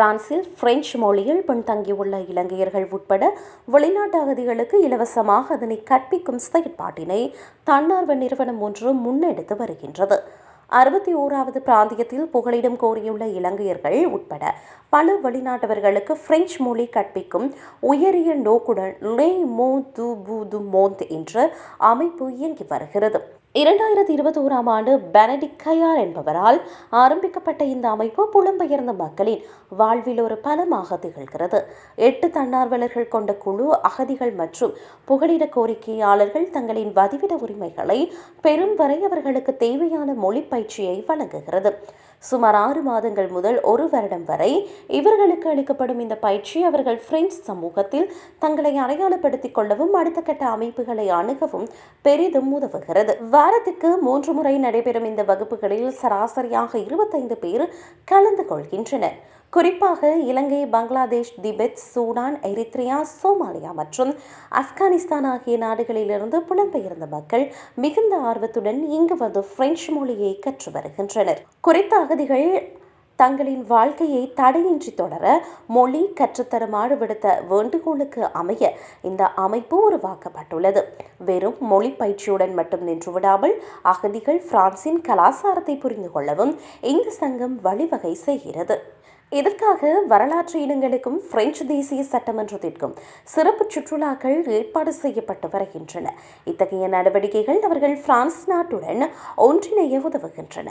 பிரான்சில் பிரெஞ்சு மொழியில் பின்தங்கியுள்ள இலங்கையர்கள் உட்பட வெளிநாட்டு அகதிகளுக்கு இலவசமாக அதனை கற்பிக்கும் செயற்பாட்டினை தன்னார்வ நிறுவனம் ஒன்று முன்னெடுத்து வருகின்றது. அறுபத்தி ஓராவது பிராந்தியத்தில் புகலிடம் கோரியுள்ள இலங்கையர்கள் உட்பட பல வெளிநாட்டவர்களுக்கு பிரெஞ்சு மொழி கற்பிக்கும் உயரிய நோக்குடன் லே மோ து பு து மோந்த் என்ற அமைப்பு இயங்கி வருகிறது. இரண்டாயிரத்தி இருபத்தி ஓராம் ஆண்டு பெனடிக் கயார் என்பவரால் ஆரம்பிக்கப்பட்ட இந்த அமைப்பு புலம்பெயர்ந்த மக்களின் வாழ்வில் ஒரு பலமாக திகழ்கிறது. எட்டு தன்னார்வலர்கள் கொண்ட குழு அகதிகள் மற்றும் புகலிட கோரிக்கையாளர்கள் தங்களின் வதிவிட உரிமைகளை பெறும் வரை அவர்களுக்கு தேவையான மொழி பயிற்சியை வழங்குகிறது. சுமார் ஆறு மாதங்கள் முதல் ஒரு வருடம் வரை இவர்களுக்கு அளிக்கப்படும் இந்த பயிற்சி அவர்கள் பிரெஞ்சு சமூகத்தில் தங்களை அடையாளப்படுத்திக் கொள்ளவும் அடுத்த கட்ட அமைப்புகளை அணுகவும் பெரிதும் உதவுகிறது. வாரத்துக்கு மூன்று முறை நடைபெறும் இந்த வகுப்புகளில் சராசரியாக இருபத்தைந்து பேர் கலந்து கொள்கின்றனர். குறிப்பாக இலங்கை Bangladesh Tibet Sudan Eritrea Somalia மற்றும் ஆப்கானிஸ்தான் ஆகிய நாடுகளிலிருந்து புலம்பெயர்ந்த மக்கள் மிகுந்த ஆர்வத்துடன் இங்கு வந்து பிரெஞ்சு மொழியை கற்று வருகின்றனர். குறித்த அகதிகள் தங்களின் வாழ்க்கையை தடையின்றி தொடர மொழி கற்றுத்தருமாறு விடுத்த வேண்டுகோளுக்கு அமைய இந்த அமைப்பு உருவாக்கப்பட்டுள்ளது. வெறும் மொழி பயிற்சியுடன் மட்டும் நின்றுவிடாமல் அகதிகள் பிரான்சின் கலாச்சாரத்தை புரிந்து கொள்ளவும் இந்த சங்கம் வழிவகை செய்கிறது. இதற்காக வரலாற்று இடங்களுக்கும் பிரெஞ்சு தேசிய சட்டமன்றத்திற்கும் சிறப்பு சுற்றுலாக்கள் ஏற்பாடு செய்யப்பட்டு வருகின்றன. இத்தகைய நடவடிக்கைகள் அவர்கள் பிரான்ஸ் நாட்டுடன் ஒன்றிணைய உதவுகின்றன.